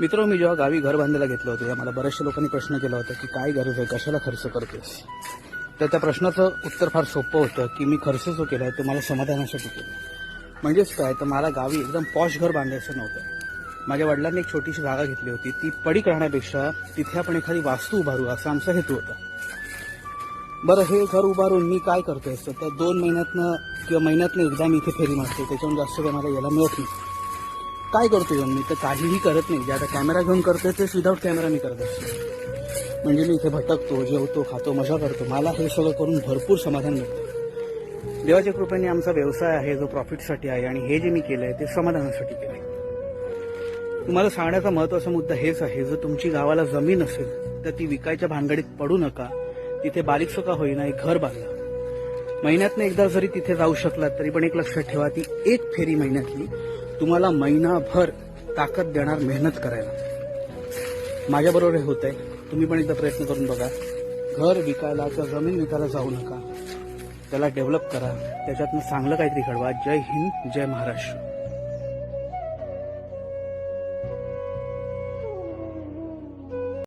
मित्र मी जेव्हा गावी घर बांधायला घेतलं होतं मला बऱ्याचशा लोकांनी प्रश्न केला होता की काय गरज आहे कशाला खर्च करतेस? तर त्या प्रश्नाचं उत्तर फार सोपं होतं की मी खर्च जो केला आहे तो मला समाधानासाठी केला. म्हणजेच काय तर मला गावी एकदम पॉश घर बांधायचं नव्हतं. माझ्या वडिलांनी एक छोटीशी जागा घेतली होती. ती पडीक राहण्यापेक्षा तिथे आपण एखादी वास्तू उभारू असा आमचा हेतू होता. बरं हे घर उभारून मी काय करतोय? तर त्या दोन महिन्यातनं किंवा महिन्यातनं एकदा मी इथे फेरी मारते त्याच्याहून जास्त काय मला यायला मिळत नाही. काय करतो येऊन मी तर काहीही करत नाही. जे आता कॅमेरा घेऊन करतोय तेच विदाऊट कॅमेरा मी करत असतो. म्हणजे मी इथे भटकतो जेवतो खातो मजा करतो. मला हे सगळं करून भरपूर समाधान मिळतं. देवाच्या कृपेने आमचा व्यवसाय आहे जो प्रॉफिटसाठी आहे आणि हे जे मी केलं आहे ते समाधानासाठी केलं आहे. तुम्हाला सांगण्याचा महत्त्वाचा मुद्दा हेच आहे जर तुमची गावाला जमीन असेल तर ती विकायच्या भानगडीत पडू नका. तिथे बारीकसं का होईना एक घर बांधा. महिन्यातनं एकदा जरी तिथे जाऊ शकलात तरी पण एक लक्षात ठेवा ती एक फेरी महिन्यातली तुम्हाला महिनाभर ताकद देणार मेहनत करायला. माझ्याबरोबर हे होत आहे तुम्ही पण एकदा प्रयत्न करून बघा. घर विकायला किंवा जमीन विकायला जाऊ नका. त्याला डेव्हलप करा. त्याच्यातनं चांगलं काहीतरी घडवा. जय हिंद जय महाराष्ट्र.